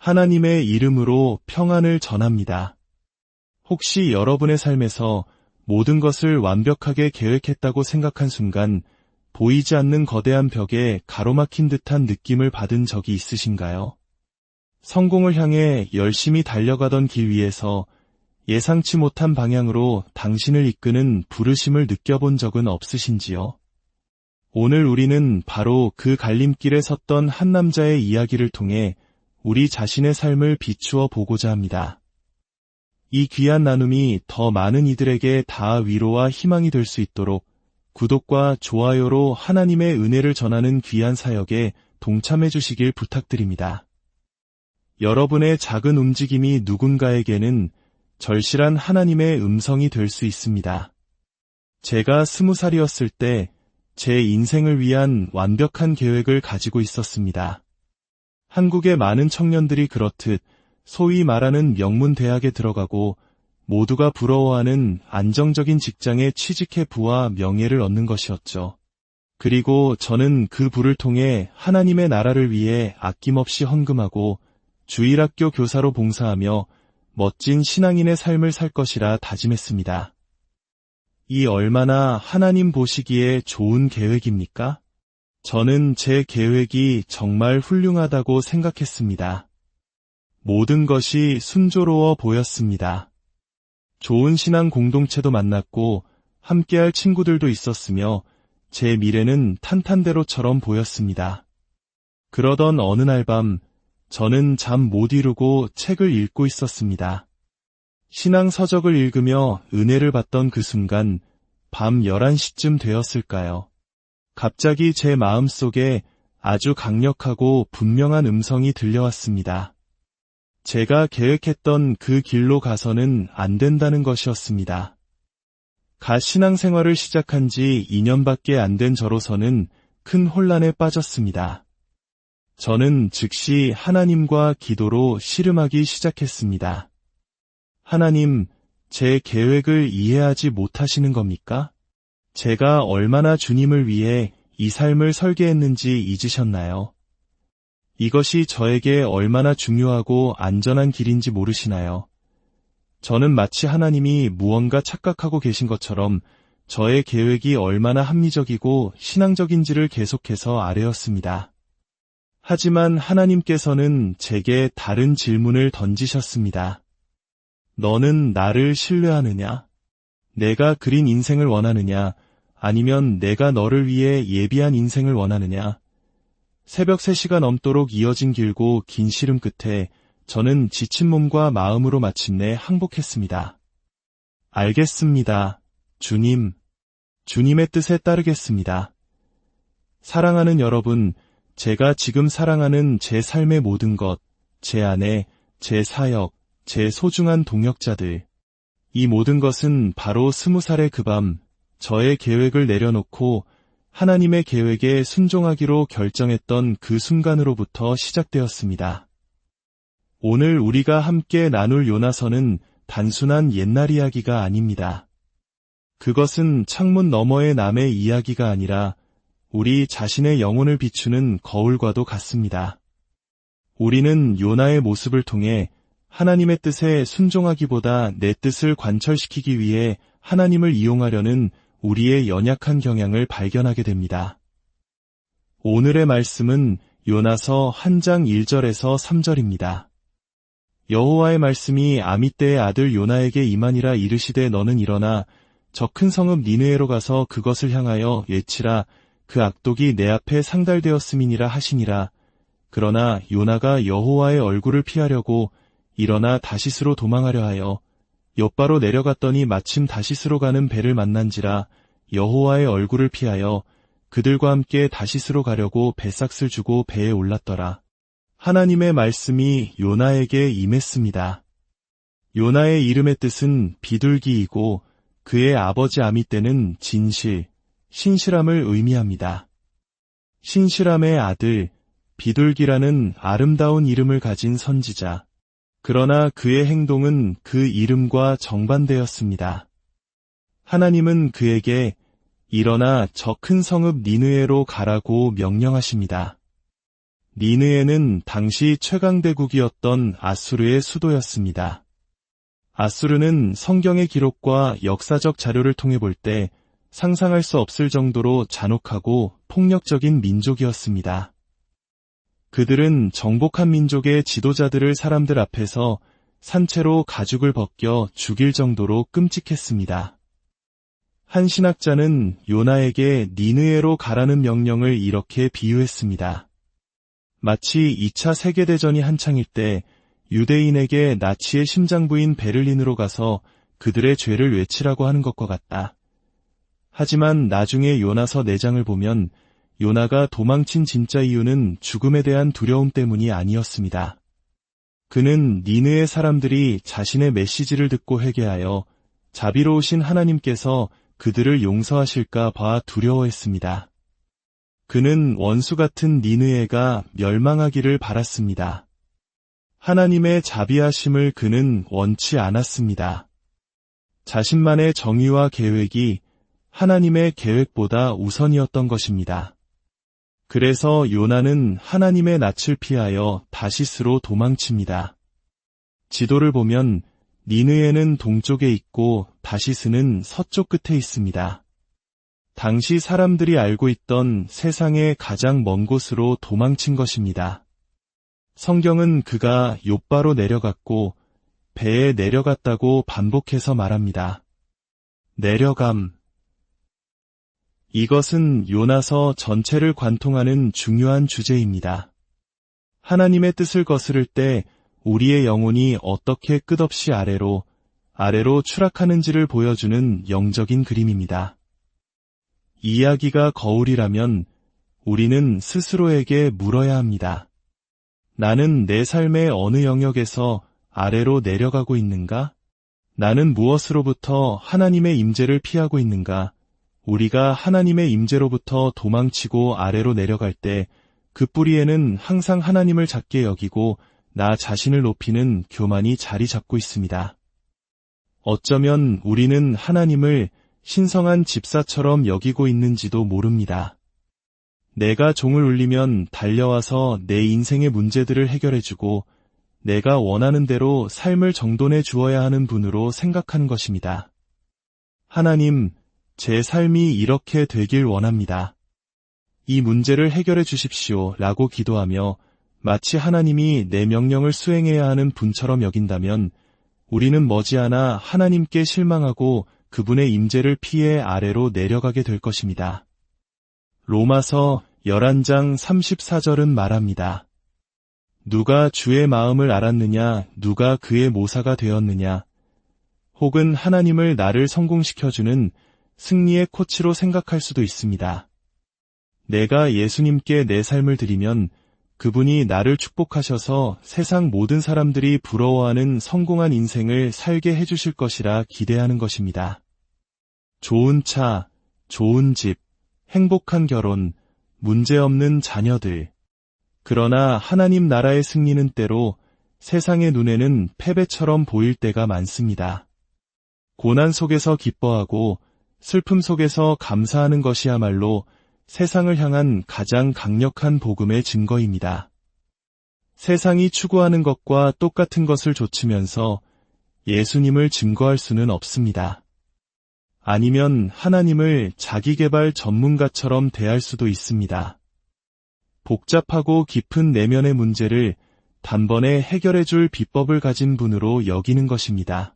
하나님의 이름으로 평안을 전합니다. 혹시 여러분의 삶에서 모든 것을 완벽하게 계획했다고 생각한 순간 보이지 않는 거대한 벽에 가로막힌 듯한 느낌을 받은 적이 있으신가요? 성공을 향해 열심히 달려가던 길 위에서 예상치 못한 방향으로 당신을 이끄는 부르심을 느껴본 적은 없으신지요? 오늘 우리는 바로 그 갈림길에 섰던 한 남자의 이야기를 통해 우리 자신의 삶을 비추어 보고자 합니다. 이 귀한 나눔이 더 많은 이들에게 다 위로와 희망이 될 수 있도록 구독과 좋아요로 하나님의 은혜를 전하는 귀한 사역에 동참해 주시길 부탁드립니다. 여러분의 작은 움직임이 누군가에게는 절실한 하나님의 음성이 될 수 있습니다. 제가 스무 살이었을 때 제 인생을 위한 완벽한 계획을 가지고 있었습니다. 한국의 많은 청년들이 그렇듯 소위 말하는 명문 대학에 들어가고 모두가 부러워하는 안정적인 직장에 취직해 부와 명예를 얻는 것이었죠. 그리고 저는 그 부를 통해 하나님의 나라를 위해 아낌없이 헌금하고 주일학교 교사로 봉사하며 멋진 신앙인의 삶을 살 것이라 다짐했습니다. 이 얼마나 하나님 보시기에 좋은 계획입니까? 저는 제 계획이 정말 훌륭하다고 생각했습니다. 모든 것이 순조로워 보였습니다. 좋은 신앙 공동체도 만났고 함께할 친구들도 있었으며 제 미래는 탄탄대로처럼 보였습니다. 그러던 어느 날 밤 저는 잠 못 이루고 책을 읽고 있었습니다. 신앙 서적을 읽으며 은혜를 받던 그 순간 밤 11시쯤 되었을까요? 갑자기 제 마음 속에 아주 강력하고 분명한 음성이 들려왔습니다. 제가 계획했던 그 길로 가서는 안 된다는 것이었습니다. 가 신앙생활을 시작한 지 2년밖에 안 된 저로서는 큰 혼란에 빠졌습니다. 저는 즉시 하나님과 기도로 씨름하기 시작했습니다. 하나님, 제 계획을 이해하지 못하시는 겁니까? 제가 얼마나 주님을 위해 이 삶을 설계했는지 잊으셨나요? 이것이 저에게 얼마나 중요하고 안전한 길인지 모르시나요? 저는 마치 하나님이 무언가 착각하고 계신 것처럼 저의 계획이 얼마나 합리적이고 신앙적인지를 계속해서 아뢰었습니다. 하지만 하나님께서는 제게 다른 질문을 던지셨습니다. 너는 나를 신뢰하느냐? 내가 그린 인생을 원하느냐? 아니면 내가 너를 위해 예비한 인생을 원하느냐? 새벽 3시가 넘도록 이어진 길고 긴 시름 끝에 저는 지친 몸과 마음으로 마침내 항복했습니다. 알겠습니다. 주님. 주님의 뜻에 따르겠습니다. 사랑하는 여러분, 제가 지금 사랑하는 제 삶의 모든 것, 제 아내, 제 사역, 제 소중한 동역자들. 이 모든 것은 바로 스무 살의 그 밤, 저의 계획을 내려놓고 하나님의 계획에 순종하기로 결정했던 그 순간으로부터 시작되었습니다. 오늘 우리가 함께 나눌 요나서는 단순한 옛날 이야기가 아닙니다. 그것은 창문 너머의 남의 이야기가 아니라 우리 자신의 영혼을 비추는 거울과도 같습니다. 우리는 요나의 모습을 통해 하나님의 뜻에 순종하기보다 내 뜻을 관철시키기 위해 하나님을 이용하려는 우리의 연약한 경향을 발견하게 됩니다. 오늘의 말씀은 요나서 한 장 1절에서 3절입니다. 여호와의 말씀이 아미떼의 아들 요나에게 임하니라 이르시되 너는 일어나 저 큰 성읍 니느에로 가서 그것을 향하여 외치라 그 악독이 내 앞에 상달되었음이니라 하시니라. 그러나 요나가 여호와의 얼굴을 피하려고 일어나 다시스로 도망하려 하여 옆바로 내려갔더니 마침 다시스로 가는 배를 만난지라 여호와의 얼굴을 피하여 그들과 함께 다시스로 가려고 배삭을 주고 배에 올랐더라. 하나님의 말씀이 요나에게 임했습니다. 요나의 이름의 뜻은 비둘기이고 그의 아버지 아미 때는 진실, 신실함을 의미합니다. 신실함의 아들, 비둘기라는 아름다운 이름을 가진 선지자. 그러나 그의 행동은 그 이름과 정반대였습니다. 하나님은 그에게 일어나 저 큰 성읍 니느에로 가라고 명령하십니다. 니느에는 당시 최강대국이었던 아수르의 수도였습니다. 아수르는 성경의 기록과 역사적 자료를 통해 볼 때 상상할 수 없을 정도로 잔혹하고 폭력적인 민족이었습니다. 그들은 정복한 민족의 지도자들을 사람들 앞에서 산채로 가죽을 벗겨 죽일 정도로 끔찍했습니다. 한 신학자는 요나에게 니느에로 가라는 명령을 이렇게 비유했습니다. 마치 2차 세계대전이 한창일 때 유대인에게 나치의 심장부인 베를린으로 가서 그들의 죄를 외치라고 하는 것과 같다. 하지만 나중에 요나서 4장을 보면 요나가 도망친 진짜 이유는 죽음에 대한 두려움 때문이 아니었습니다. 그는 니느의 사람들이 자신의 메시지를 듣고 회개하여 자비로우신 하나님께서 그들을 용서하실까 봐 두려워했습니다. 그는 원수 같은 니느에가 멸망하기를 바랐습니다. 하나님의 자비하심을 그는 원치 않았습니다. 자신만의 정의와 계획이 하나님의 계획보다 우선이었던 것입니다. 그래서 요나는 하나님의 낯을 피하여 다시스로 도망칩니다. 지도를 보면 니느에는 동쪽에 있고 다시스는 서쪽 끝에 있습니다. 당시 사람들이 알고 있던 세상의 가장 먼 곳으로 도망친 것입니다. 성경은 그가 요바로 내려갔고 배에 내려갔다고 반복해서 말합니다. 내려감, 이것은 요나서 전체를 관통하는 중요한 주제입니다. 하나님의 뜻을 거스를 때 우리의 영혼이 어떻게 끝없이 아래로, 아래로 추락하는지를 보여주는 영적인 그림입니다. 이야기가 거울이라면 우리는 스스로에게 물어야 합니다. 나는 내 삶의 어느 영역에서 아래로 내려가고 있는가? 나는 무엇으로부터 하나님의 임재를 피하고 있는가? 우리가 하나님의 임재로부터 도망치고 아래로 내려갈 때 그 뿌리에는 항상 하나님을 작게 여기고 나 자신을 높이는 교만이 자리 잡고 있습니다. 어쩌면 우리는 하나님을 신성한 집사처럼 여기고 있는지도 모릅니다. 내가 종을 울리면 달려와서 내 인생의 문제들을 해결해주고 내가 원하는 대로 삶을 정돈해 주어야 하는 분으로 생각하는 것입니다. 하나님, 제 삶이 이렇게 되길 원합니다. 이 문제를 해결해 주십시오 라고 기도하며 마치 하나님이 내 명령을 수행해야 하는 분처럼 여긴다면 우리는 머지않아 하나님께 실망하고 그분의 임재를 피해 아래로 내려가게 될 것입니다. 로마서 11장 34절은 말합니다. 누가 주의 마음을 알았느냐, 누가 그의 모사가 되었느냐, 혹은 하나님을 나를 성공시켜주는 승리의 코치로 생각할 수도 있습니다. 내가 예수님께 내 삶을 드리면 그분이 나를 축복하셔서 세상 모든 사람들이 부러워하는 성공한 인생을 살게 해주실 것이라 기대하는 것입니다. 좋은 차, 좋은 집, 행복한 결혼, 문제없는 자녀들. 그러나 하나님 나라의 승리는 때로 세상의 눈에는 패배처럼 보일 때가 많습니다. 고난 속에서 기뻐하고 슬픔 속에서 감사하는 것이야말로 세상을 향한 가장 강력한 복음의 증거입니다. 세상이 추구하는 것과 똑같은 것을 좇으면서 예수님을 증거할 수는 없습니다. 아니면 하나님을 자기개발 전문가처럼 대할 수도 있습니다. 복잡하고 깊은 내면의 문제를 단번에 해결해 줄 비법을 가진 분으로 여기는 것입니다.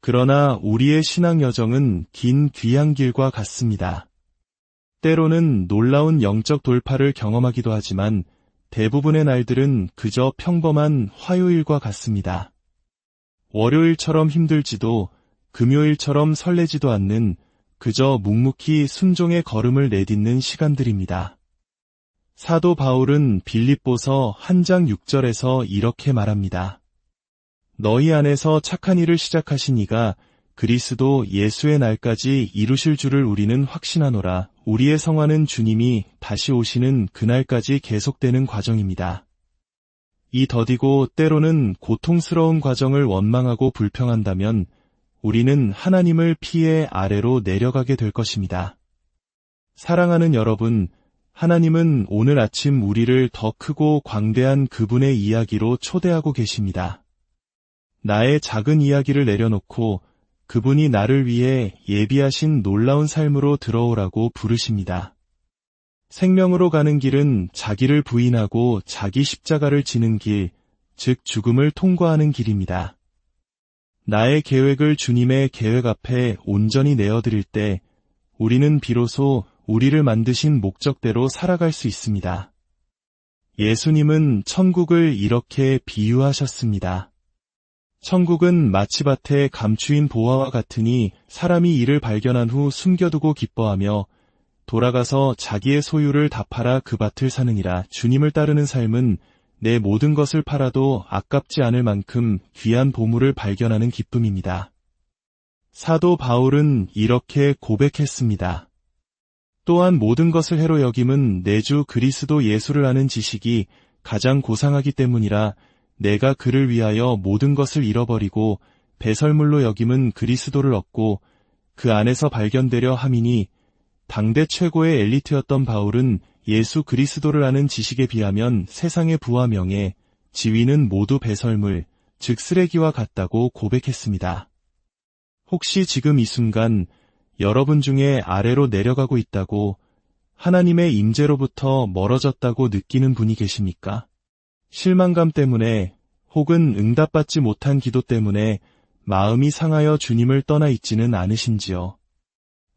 그러나 우리의 신앙 여정은 긴 귀한 길과 같습니다. 때로는 놀라운 영적 돌파를 경험하기도 하지만 대부분의 날들은 그저 평범한 화요일과 같습니다. 월요일처럼 힘들지도 금요일처럼 설레지도 않는 그저 묵묵히 순종의 걸음을 내딛는 시간들입니다. 사도 바울은 빌립보서 한 장 6절에서 이렇게 말합니다. 너희 안에서 착한 일을 시작하신 이가 그리스도 예수의 날까지 이루실 줄을 우리는 확신하노라. 우리의 성화는 주님이 다시 오시는 그날까지 계속되는 과정입니다. 이 더디고 때로는 고통스러운 과정을 원망하고 불평한다면 우리는 하나님을 피해 아래로 내려가게 될 것입니다. 사랑하는 여러분, 하나님은 오늘 아침 우리를 더 크고 광대한 그분의 이야기로 초대하고 계십니다. 나의 작은 이야기를 내려놓고 그분이 나를 위해 예비하신 놀라운 삶으로 들어오라고 부르십니다. 생명으로 가는 길은 자기를 부인하고 자기 십자가를 지는 길, 즉 죽음을 통과하는 길입니다. 나의 계획을 주님의 계획 앞에 온전히 내어드릴 때 우리는 비로소 우리를 만드신 목적대로 살아갈 수 있습니다. 예수님은 천국을 이렇게 비유하셨습니다. 천국은 마치밭에 감추인 보화와 같으니 사람이 이를 발견한 후 숨겨두고 기뻐하며 돌아가서 자기의 소유를 다 팔아 그 밭을 사느니라 주님을 따르는 삶은 내 모든 것을 팔아도 아깝지 않을 만큼 귀한 보물을 발견하는 기쁨입니다. 사도 바울은 이렇게 고백했습니다. 또한 모든 것을 해로 여김은 내주 그리스도 예수를 아는 지식이 가장 고상하기 때문이라 내가 그를 위하여 모든 것을 잃어버리고 배설물로 여김은 그리스도를 얻고 그 안에서 발견되려 함이니 당대 최고의 엘리트였던 바울은 예수 그리스도를 아는 지식에 비하면 세상의 부와 명예, 지위는 모두 배설물, 즉 쓰레기와 같다고 고백했습니다. 혹시 지금 이 순간 여러분 중에 아래로 내려가고 있다고 하나님의 임재로부터 멀어졌다고 느끼는 분이 계십니까? 실망감 때문에 혹은 응답받지 못한 기도 때문에 마음이 상하여 주님을 떠나 있지는 않으신지요.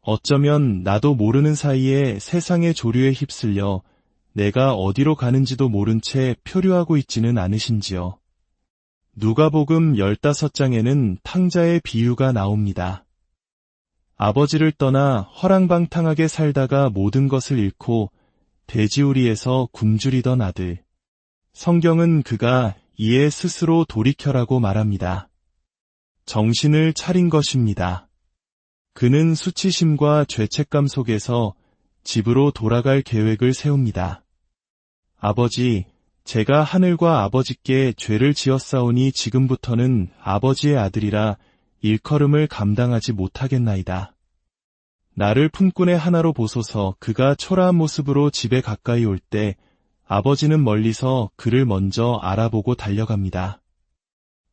어쩌면 나도 모르는 사이에 세상의 조류에 휩쓸려 내가 어디로 가는지도 모른 채 표류하고 있지는 않으신지요. 누가복음 15장에는 탕자의 비유가 나옵니다. 아버지를 떠나 허랑방탕하게 살다가 모든 것을 잃고 돼지우리에서 굶주리던 아들. 성경은 그가 이에 스스로 돌이켜라고 말합니다. 정신을 차린 것입니다. 그는 수치심과 죄책감 속에서 집으로 돌아갈 계획을 세웁니다. 아버지, 제가 하늘과 아버지께 죄를 지었사오니 지금부터는 아버지의 아들이라 일컬음을 감당하지 못하겠나이다. 나를 품꾼의 하나로 보소서 그가 초라한 모습으로 집에 가까이 올 때 아버지는 멀리서 그를 먼저 알아보고 달려갑니다.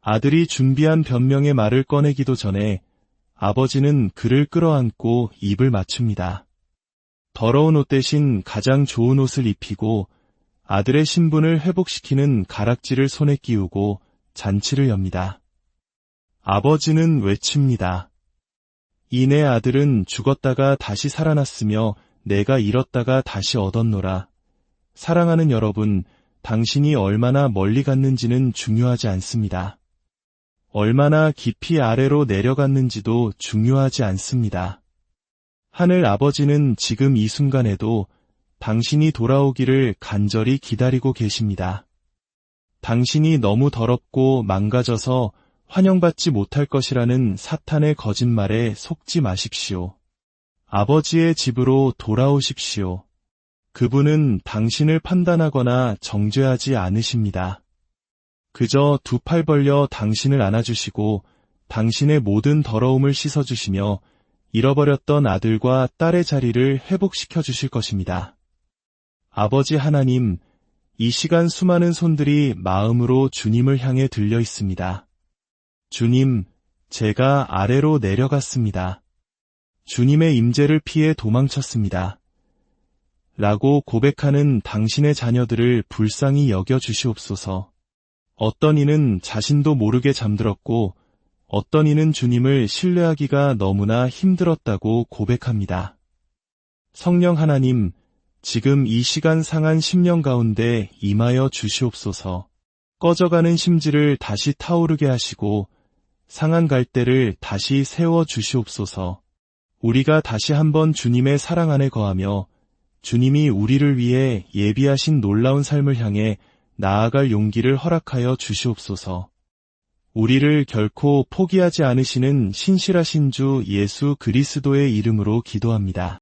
아들이 준비한 변명의 말을 꺼내기도 전에 아버지는 그를 끌어안고 입을 맞춥니다. 더러운 옷 대신 가장 좋은 옷을 입히고 아들의 신분을 회복시키는 가락지를 손에 끼우고 잔치를 엽니다. 아버지는 외칩니다. 이내 아들은 죽었다가 다시 살아났으며 내가 잃었다가 다시 얻었노라. 사랑하는 여러분, 당신이 얼마나 멀리 갔는지는 중요하지 않습니다. 얼마나 깊이 아래로 내려갔는지도 중요하지 않습니다. 하늘 아버지는 지금 이 순간에도 당신이 돌아오기를 간절히 기다리고 계십니다. 당신이 너무 더럽고 망가져서 환영받지 못할 것이라는 사탄의 거짓말에 속지 마십시오. 아버지의 집으로 돌아오십시오. 그분은 당신을 판단하거나 정죄하지 않으십니다. 그저 두 팔 벌려 당신을 안아주시고 당신의 모든 더러움을 씻어주시며 잃어버렸던 아들과 딸의 자리를 회복시켜 주실 것입니다. 아버지 하나님, 이 시간 수많은 손들이 마음으로 주님을 향해 들려 있습니다. 주님, 제가 아래로 내려갔습니다. 주님의 임재를 피해 도망쳤습니다. 라고 고백하는 당신의 자녀들을 불쌍히 여겨 주시옵소서. 어떤 이는 자신도 모르게 잠들었고 어떤 이는 주님을 신뢰하기가 너무나 힘들었다고 고백합니다. 성령 하나님, 지금 이 시간 상한 심령 가운데 임하여 주시옵소서. 꺼져가는 심지를 다시 타오르게 하시고 상한 갈대를 다시 세워 주시옵소서. 우리가 다시 한번 주님의 사랑 안에 거하며 주님이 우리를 위해 예비하신 놀라운 삶을 향해 나아갈 용기를 허락하여 주시옵소서. 우리를 결코 포기하지 않으시는 신실하신 주 예수 그리스도의 이름으로 기도합니다.